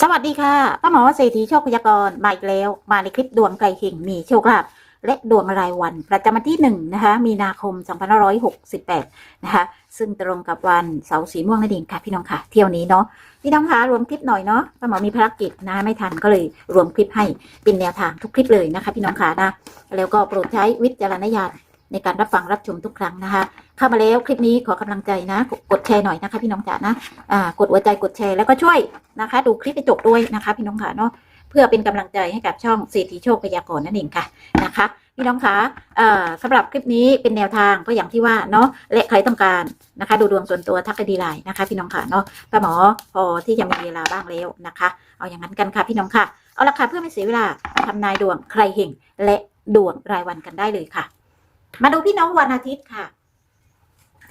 สวัสดีค่ะป้าหมอเศรษฐีโชคพยากรณ์มาอีกแล้ว มาในคลิปดวงไกลเข่งมีโชคลาภและดวงรายวัน ประจำวันที่หนึ่งนะคะ มีนาคม 2568 นะคะ ซึ่งตรงกับวันเสาร์สีม่วงนั่นเองค่ะพี่น้องค่ะ เที่ยวนี้เนาะพี่น้องคะรวมคลิปหน่อยเนาะป้าหมอมีภารกิจนะไม่ทันก็เลยรวมคลิปให้เป็นแนวทางทุกคลิปเลยนะคะ พี่น้องค่ะนะแล้วก็โปรดใช้วิจารณญาณ ในการรับฟังรับชมทุกครั้งนะคะ เข้ามาแล้วคลิปนี้ขอกำลังใจนะ กดแชร์หน่อยนะคะ พี่น้องจ๋านะอ่ากดหัวใจกดแชร์แล้วก็ช่วยนะคะ ดูคลิปไปจบด้วยนะคะ พี่น้องค่ะเนาะเพื่อเป็นกำลังใจให้กับช่องเศรษฐีโชคพยากรณ์นั่นเองค่ะนะคะพี่น้องคะเอ่อสำหรับคลิปนี้เป็นแนวทางก็อย่างที่ว่าเนาะและใครต้องการนะคะ ดูดวงส่วนตัวทักไปดีไลน์นะคะ พี่น้องค่ะเนาะป้าหมอพอที่จะมีเวลาบ้างแล้วนะคะ เอาอย่างนั้นกันค่ะพี่น้องค่ะ เอาละค่ะเพื่อไม่เสียเวลาทำนายดวงใครเห่งและดวงรายวันกันได้เลยค่ะ มาดูพี่น้องวันอาทิตย์ค่ะ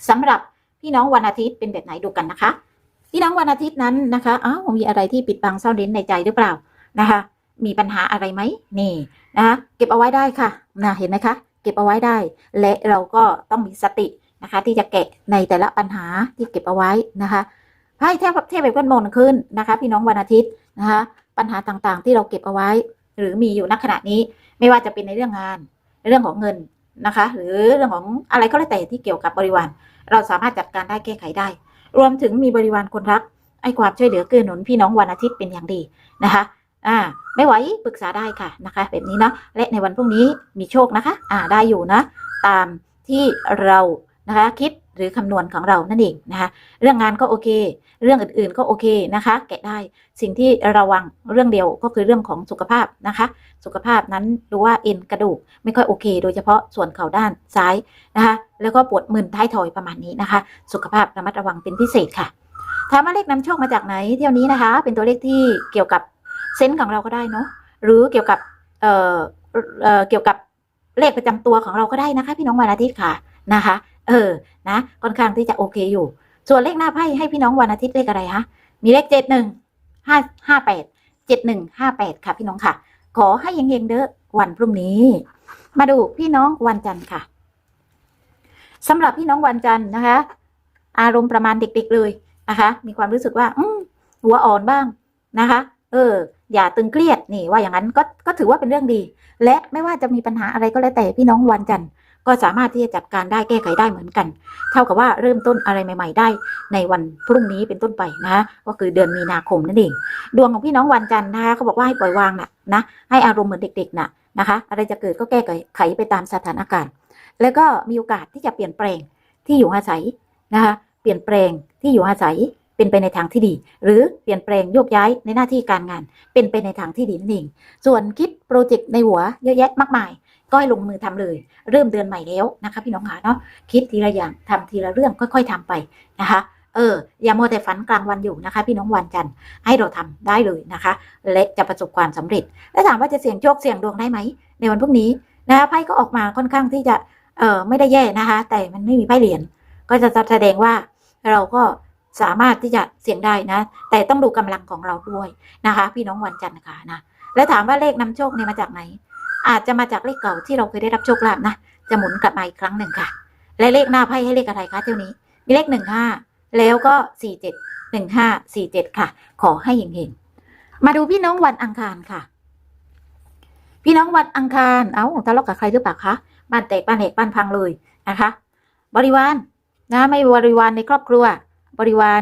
สำหรับพี่น้องวันอาทิตย์เป็นแบบไหนดูกันนะคะ พี่น้องวันอาทิตย์นั้นนะคะอ้าวมีอะไรที่ปิดบังซ่อนเร้นในใจหรือเปล่านะคะ มีปัญหาอะไรไหมนี่นะคะเก็บเอาไว้ได้ค่ะนะเห็นไหมคะ เก็บเอาไว้ได้ และเราก็ต้องมีสตินะคะ ที่จะแกะในแต่ละปัญหาที่เก็บเอาไว้นะคะไพ่เทพเทพเป็นก้นมนขึ้นนะคะ พี่น้องวันอาทิตย์นะคะ ปัญหาต่างๆ ที่เราเก็บเอาไว้ หรือมีอยู่ณขณะนี้ ไม่ว่าจะเป็นในเรื่องงานในเรื่องของเงิน นะคะ หรือเรื่องของอะไรก็แล้วแต่ที่เกี่ยวกับบริวาร เราสามารถจัดการได้แก้ไขได้ รวมถึงมีบริวารคนรักให้ความช่วยเหลือเกื้อหนุนพี่น้องวันอาทิตย์เป็นอย่างดีนะคะอ่าไม่ไหวปรึกษาได้ค่ะนะคะ แบบนี้เนาะและในวันพรุ่งนี้มีโชคนะคะ อ่าได้อยู่นะ ตามที่เรานะคะคิด หรือคำนวณของเรานั่นเองนะคะเรื่องงานก็โอเค เรื่องอื่นๆก็โอเคนะคะ แกะได้สิ่งที่ระวังเรื่องเดียวก็คือเรื่องของสุขภาพนะคะ สุขภาพนั้นดูว่าเอ็นกระดูกไม่ค่อยโอเค โดยเฉพาะส่วนเข่าด้านซ้ายนะคะแล้วก็ปวดมึนท้ายทอยประมาณนี้นะคะ สุขภาพระมัดระวังเป็นพิเศษค่ะถามว่าเลขนำโชคมาจากไหนเที่ยวนี้นะคะ เป็นตัวเลขที่เกี่ยวกับเซนส์ของเราก็ได้เนาะหรือเกี่ยวกับเอ่อเอ่อเกี่ยวกับเลขประจำตัวของเราก็ได้นะคะ พี่น้องวันอาทิตย์ค่ะนะคะ เออนะค่อนข้างที่จะโอเคอยู่ ส่วนเลขหน้าไพ่ให้พี่น้องวันอาทิตย์เลขอะไรคะมีเลขเจ็ดหนึ่งห้าห้าแปดเจ็ดหนึ่งห้าแปดค่ะพี่น้องค่ะ ขอให้เฮงเด้อวันพรุ่งนี้ มาดูพี่น้องวันจันทร์ค่ะสำหรับพี่น้องวันจันทร์นะคะ อารมณ์ประมาณเด็กๆเลยนะคะ มีความรู้สึกว่า อืหัวอ่อนบ้างนะคะ เออ อย่าตึงเครียดนี่ว่าอย่างนั้นก็ก็ถือว่าเป็นเรื่องดี และไม่ว่าจะมีปัญหาอะไรก็แล้วแต่พี่น้องวันจันทร์ ก็สามารถที่จะจัดการได้แก้ไขได้เหมือนกัน เท่ากับว่าเริ่มต้นอะไรใหม่ ๆ ได้ในวันพรุ่งนี้เป็นต้นไปนะคะก็คือเดือนมีนาคมนั่นเอง ดวงของพี่น้องวันจันทร์นะคะเขาบอกว่าให้ปล่อยวางน่ะนะให้อารมณ์เหมือนเด็กๆน่ะนะคะ อะไรจะเกิดก็แก้ไขไปตามสถานการณ์ แล้วก็มีโอกาสที่จะเปลี่ยนแปลงที่อยู่อาศัยนะคะเปลี่ยนแปลงที่อยู่อาศัยเป็นไปในทางที่ดี หรือเปลี่ยนแปลงโยกย้ายในหน้าที่การงาน เป็นไปในทางที่ดีนั่นเอง ส่วนคิดโปรเจกต์ในหัวเยอะแยะมากมาย ก็ให้ลงมือทำเลย เริ่มเดือนใหม่แล้วนะคะ พี่น้องขาเนาะคิดทีละอย่างทำทีละเรื่องค่อย ๆทำไปนะคะ เอออย่ามัวแต่ฝันกลางวันอยู่นะคะ พี่น้องวันจันทร์ให้เราทำได้เลยนะคะ และจะประสบความสำเร็จ แล้วถามว่าจะเสี่ยงโชคเสี่ยงดวงได้ไหมในวันพรุ่งนี้นะคะไพ่ก็ออกมาค่อนข้างที่จะเออไม่ได้แย่นะคะ แต่มันไม่มีไพ่เหรียญก็จะแสดงว่าเราก็สามารถที่จะเสี่ยงได้นะ แต่ต้องดูกำลังของเราด้วยนะคะ พี่น้องวันจันทร์นะคะนะ และถามว่าเลขนำโชคเนี่ยมาจากไหน อาจจะมาจากเลขเก่าที่เราเคยได้รับโชคลาภนะ จะหมุนกลับมาอีกครั้งหนึ่งค่ะ และเลขหน้าไพ่ให้เลขอะไรคะเที่ยวนี้ มีเลขหนึ่งห้าแล้วก็สี่เจ็ดหนึ่งห้าสี่เจ็ดค่ะ ขอให้เฮงๆมาดูพี่น้องวันอังคารค่ะ พี่น้องวันอังคาร เอ้าทะเลาะกับใครหรือเปล่าคะบ้านแตกบ้านแหกบ้านพังเลยนะคะ บริวารนะไม่บริวารในครอบครัว บริวาร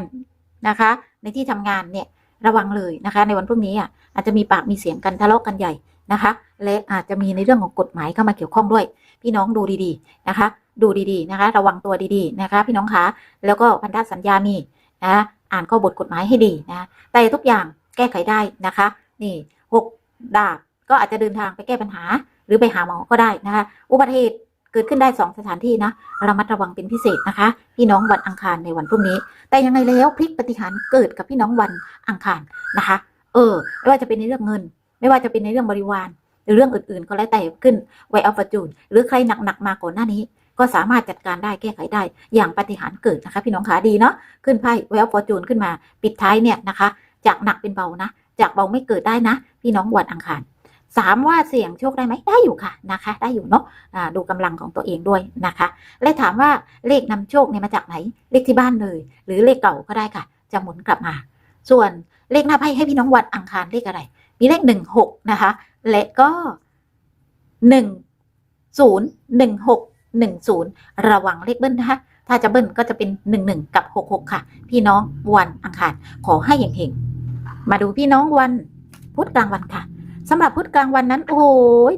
นะคะ ในที่ทำงานเนี่ยระวังเลยนะคะ ในวันพรุ่งนี้อะอาจจะมีปากมีเสียงกันทะเลาะกันใหญ่ นะคะ และอาจจะมีในเรื่องของกฎหมายเข้ามาเกี่ยวข้องด้วย พี่น้องดูดีๆนะคะ ดูดีๆนะคะ ระวังตัวดีๆนะคะ พี่น้องคะแล้วก็พันธสัญญามีนะอ่านข้อบทกฎหมายให้ดีนะแต่ทุกอย่างแก้ไขได้นะคะ นี่หกดาบก็อาจจะเดินทางไปแก้ปัญหา หรือไปหาหมอก็ได้นะคะ อุบัติเหตุเกิดขึ้นได้สองสถานที่นะระมัดระวังเป็นพิเศษนะคะ พี่น้องวันอังคารในวันพรุ่งนี้ แต่ยังไงแล้วพลิกปฏิหารเกิดกับพี่น้องวันอังคารนะคะ เออไม่ว่าจะเป็นในเรื่องเงิน ไม่ว่าจะเป็นในเรื่องบริวาร หรือเรื่องอื่นๆ ก็แล้วแต่ขึ้นไวอัลฟาจูนหรือใครหนักๆมาก่อนหน้านี้ ก็สามารถจัดการได้แก้ไขได้ อย่างปฏิหารเกิดนะคะ พี่น้องขาดีเนาะขึ้นไพ่ไวอัลฟาจูนขึ้นมาปิดท้ายเนี่ยนะคะ จากหนักเป็นเบานะ จากเบาไม่เกิดได้นะ พี่น้องวันอังคารสามว่าเสี่ยงโชคได้ไหมได้อยู่ค่ะนะคะ ได้อยู่เนาะอ่าดูกำลังของตัวเองด้วยนะคะ และถามว่าเลขนำโชคเนี่ยมาจากไหน เลขที่บ้านเลย หรือเลขเก่าก็ได้ค่ะ จะหมุนกลับมา ส่วนเลขหน้าไพ่ให้พี่น้องวันอังคารเลขอะไร มีเลขหนึ่งหกนะคะ และก็หนึ่งศูนย์หนึ่งหกหนึ่งศูนย์ระวังเลขเบิ้ลนะคะ ถ้าจะเบิ้ลก็จะเป็นหนึ่งหนึ่งกับหกหกค่ะ พี่น้องวันอังคารขอให้เฮงๆมาดูพี่น้องวันพุธกลางวันค่ะ สำหรับพุธกลางวันนั้น โอ้โห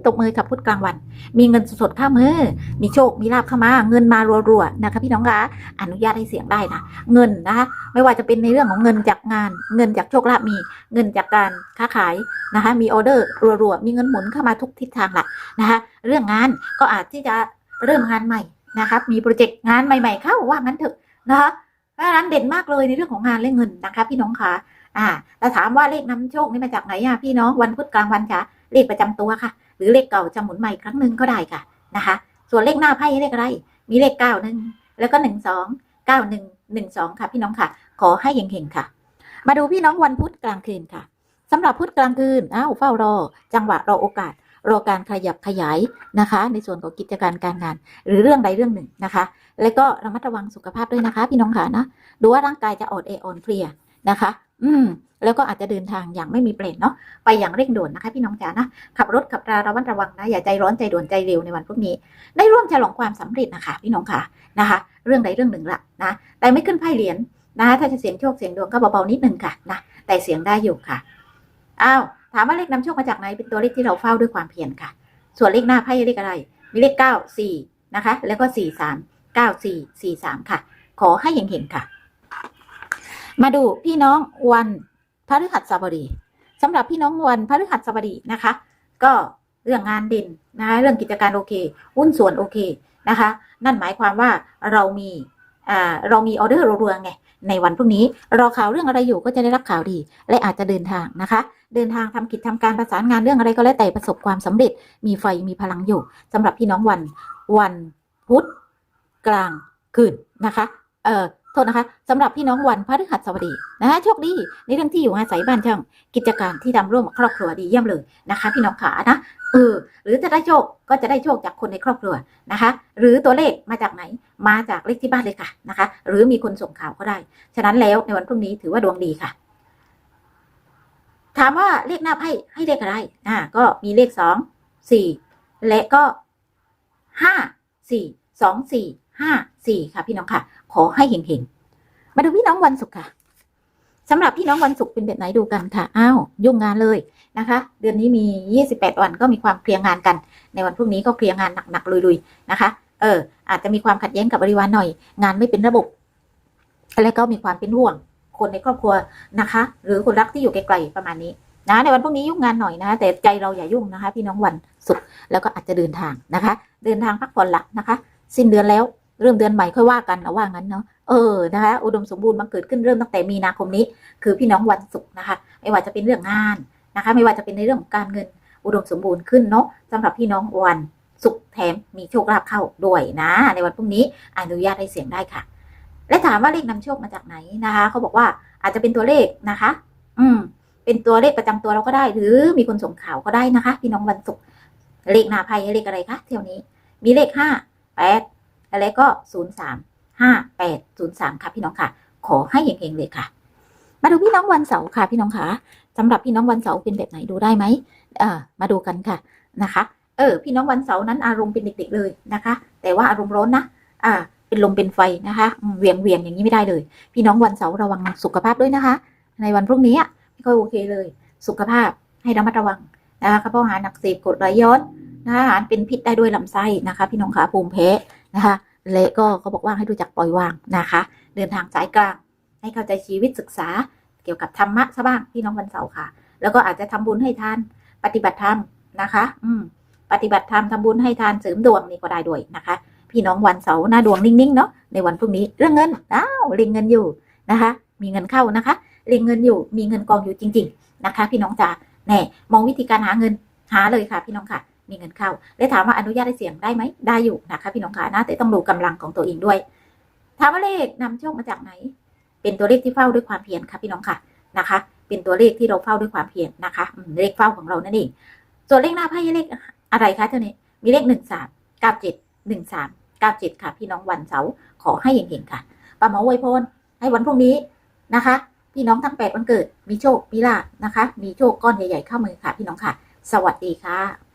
ตบมือกับพุธกลางวัน มีเงินสดเข้ามือ มีโชค มีลาบเข้ามา เงินมารัวๆนะคะพี่น้องคะอนุญาตให้เสียงได้นะ เงินนะคะไม่ว่าจะเป็นในเรื่องของเงินจากงาน เงินจากโชคลาภมี เงินจากการค้าขายนะคะ มีออเดอร์รัวๆ มีเงินหมุนเข้ามาทุกทิศทางละนะคะ เรื่องงานก็อาจที่จะเริ่มงานใหม่นะคะมีโปรเจกต์งานใหม่ ๆ เข้าว่างั้นเถอะนะคะ เพราะฉะนั้นเด่นมากเลยในเรื่องของงานและเงินนะคะพี่น้องคะ อ่าแต่ถามว่าเลขนำโชคนี่มาจากไหนอะพี่น้องวันพุธกลางวันค่ะ เลขประจำตัวค่ะ หรือเลขเก่าจะหมุนใหม่ครั้งหนึ่งก็ได้ค่ะนะคะ ส่วนเลขหน้าไพ่เลขอะไร มีเลขเก้าหนึ่งแล้วก็หนึ่งสองเก้าหนึ่งหนึ่งสองค่ะ พี่น้องค่ะ ขอให้เฮงๆค่ะ มาดูพี่น้องวันพุธกลางคืนค่ะสำหรับพุธกลางคืนอ้าวเฝ้ารอ จังหวะรอโอกาสรอการขยับขยายนะคะ ในส่วนของกิจการการงาน หรือเรื่องใดเรื่องหนึ่งนะคะ แล้วก็ระมัดระวังสุขภาพด้วยนะคะ พี่น้องค่ะนะดูว่าร่างกายจะอ่อนแออ่อนเพลีย นะคะ อืมแล้วก็อาจจะเดินทางอย่างไม่มีเปลนเนาะไปอย่างเร่งด่วนนะคะ พี่น้องจ๋านะขับรถขับราระมัดระวังนะอย่าใจร้อนใจด่วนใจเร็วในวันพวกนี้ ได้ร่วมฉลองความสำเร็จนะคะ พี่น้องค่ะนะคะ เรื่องใดเรื่องหนึ่งละนะ แต่ไม่ขึ้นไพ่เหรียญนะถ้าจะเสียงโชคเสียงดวงก็เบาๆนิดนึงค่ะนะแต่เสียงได้อยู่ค่ะอ้าวถามว่าเลขนำโชคมาจากไหนเป็นตัวเลขที่เราเฝ้าด้วยความเพียรค่ะ ส่วนเลขหน้าไพ่เลขอะไร มีเลขเก้าสี่นะคะ แล้วก็สี่สามเก้าสี่สี่สามค่ะ ขอให้เห็นๆค่ะ มาดูพี่น้องวันพฤหัสบดีสำหรับพี่น้องวันพฤหัสบดีนะคะ ก็เรื่องงานเด่นนะคะเรื่องกิจการโอเคหุ้นส่วนโอเคนะคะ นั่นหมายความว่าเรามีอ่าเรามีออเดอร์รัวๆไงในวันพรุ่งนี้รอข่าวเรื่องอะไรอยู่ก็จะได้รับข่าวดี และอาจจะเดินทางนะคะ เดินทางทำกิจทำการประสานงานเรื่องอะไรก็แล้วแต่ประสบความสำเร็จ มีไฟมีพลังอยู่สำหรับพี่น้องวันวันพุธกลางคืนนะคะ เอ่อ โทษนะคะสำหรับพี่น้องวันพฤหัสบดีนะคะโชคดีในเรื่องที่อยู่อาศัยบ้านช่อง กิจการที่ทำร่วมกับครอบครัวดีเยี่ยมเลยนะคะ พี่น้องขานะเออหรือจะได้โชคก็จะได้โชคจากคนในครอบครัวนะคะ หรือตัวเลขมาจากไหนมาจากเลขที่บ้านเลยค่ะนะคะ หรือมีคนส่งข่าวก็ได้ ฉะนั้นแล้วในวันพรุ่งนี้ถือว่าดวงดีค่ะ ถามว่าเลขหน้าไพ่ให้เลขอะไรอ่าก็มีเลขสองสี่และก็ห้าสี่สองสี่ห้าสี่ค่ะพี่น้องค่ะ ขอให้เห็งๆ มาดูพี่น้องวันศุกร์ค่ะสำหรับพี่น้องวันศุกร์เป็นแบบไหนดูกันค่ะ อ้าวยุ่งงานเลยนะคะ เดือนนี้มี 28 วันก็มีความเคลียร์งานกัน ในวันพรุ่งนี้ก็เคลียร์งานหนักๆลุยๆนะคะ เออ อาจจะมีความขัดแย้งกับบริวารหน่อย งานไม่เป็นระบบ แล้วก็มีความเป็นห่วง คนในครอบครัวนะคะ หรือคนรักที่อยู่ไกลๆประมาณนี้นะในวันพรุ่งนี้ยุ่งงานหน่อยนะแต่ใจเราอย่ายุ่งนะคะ พี่น้องวันศุกร์แล้วก็อาจจะเดินทางนะคะ เดินทางพักผ่อนละนะคะ สิ้นเดือนแล้ว เริ่มเดือนใหม่ค่อยว่ากันเอาว่างั้นเนาะเออนะคะอุดมสมบูรณ์มันเกิดขึ้นเริ่มตั้งแต่มีนาคมนี้ คือพี่น้องวันศุกร์นะคะ ไม่ว่าจะเป็นเรื่องงานนะคะ ไม่ว่าจะเป็นในเรื่องของการเงินอุดมสมบูรณ์ขึ้นเนาะสำหรับพี่น้องวันศุกร์แถมมีโชคลาภเข้าด้วยนะ ในวันพรุ่งนี้อนุญาตให้เสียงได้ค่ะ และถามว่าเลขนำโชคมาจากไหนนะคะเขาบอกว่าอาจจะเป็นตัวเลขนะคะ อืม เป็นตัวเลขประจำตัวเราก็ได้ หรือมีคนส่งข่าวก็ได้นะคะ พี่น้องวันศุกร์เลขนาไพ่เลขอะไรคะเที่ยวนี้ มีเลขห้าแปด แล้วก็ศูนย์สามห้าแปดศูนย์สามค่ะพี่น้องค่ะ ขอให้เฮงๆเลยค่ะ มาดูพี่น้องวันเสาร์ค่ะพี่น้องค่ะสำหรับพี่น้องวันเสาร์เป็นแบบไหนดูได้ไหมอ่ามาดูกันค่ะนะคะ เออ พี่น้องวันเสาร์นั้นอารมณ์เป็นเด็กๆเลยนะคะ แต่ว่าอารมณ์ร้อนนะ อ่า เป็นลมเป็นไฟนะคะเวียงเวียงอย่างนี้ไม่ได้เลย พี่น้องวันเสาร์ระวังสุขภาพด้วยนะคะ ในวันพรุ่งนี้ไม่ค่อยโอเคเลย สุขภาพให้ระมัดระวังนะคะเพราะอาหารหนักเสพกดไหลย้อนนะคะอาหารเป็นพิษได้ด้วยลำไส้นะคะ พี่น้องขาภูมิแพ้ นะคะและก็เขาบอกว่าให้รู้จักปล่อยวางนะคะ เดินทางสายกลาง ให้เข้าใจชีวิตศึกษาเกี่ยวกับธรรมะซะบ้างพี่น้องวันเสาร์ค่ะ แล้วก็อาจจะทำบุญให้ทาน ปฏิบัติธรรมนะคะ อืม ปฏิบัติธรรมทำบุญให้ทานเสริมดวงนี่ก็ได้ด้วยนะคะ พี่น้องวันเสาร์หน้าดวงนิ่งๆเนาะในวันพรุ่งนี้เรื่องเงินอ้าวเรียงเงินอยู่นะคะ มีเงินเข้านะคะเรียงเงินอยู่มีเงินกองอยู่จริง ๆ นะคะ พี่น้องจ๋าแน่มองวิธีการหาเงินหาเลยค่ะ พี่น้องค่ะ มีเงินเข้า และถามว่าอนุญาตให้เสี่ยงได้ไหมได้อยู่นะคะพี่น้องค่ะนะ แต่ต้องดูกำลังของตัวเองด้วย ถามว่าเลขนำโชคมาจากไหน เป็นตัวเลขที่เฝ้าด้วยความเพียรค่ะพี่น้องค่ะนะคะ เป็นตัวเลขที่เราเฝ้าด้วยความเพียรนะคะเลขเฝ้าของเรานั่นเองส่วนเลขหน้าไพ่เลขอะไรคะเจ้านี้มีเลขหนึ่งสามเก้าเจ็ดหนึ่งสามเก้าเจ็ดค่ะ พี่น้องวันเสาร์ขอให้เห็นๆค่ะป้าหมอวยพรให้วันพรุ่งนี้นะคะ พี่น้องทั้งแปดวันเกิด มีโชคมีลาภนะคะ มีโชคก้อนใหญ่ๆเข้ามือค่ะ พี่น้องค่ะ สวัสดีค่ะ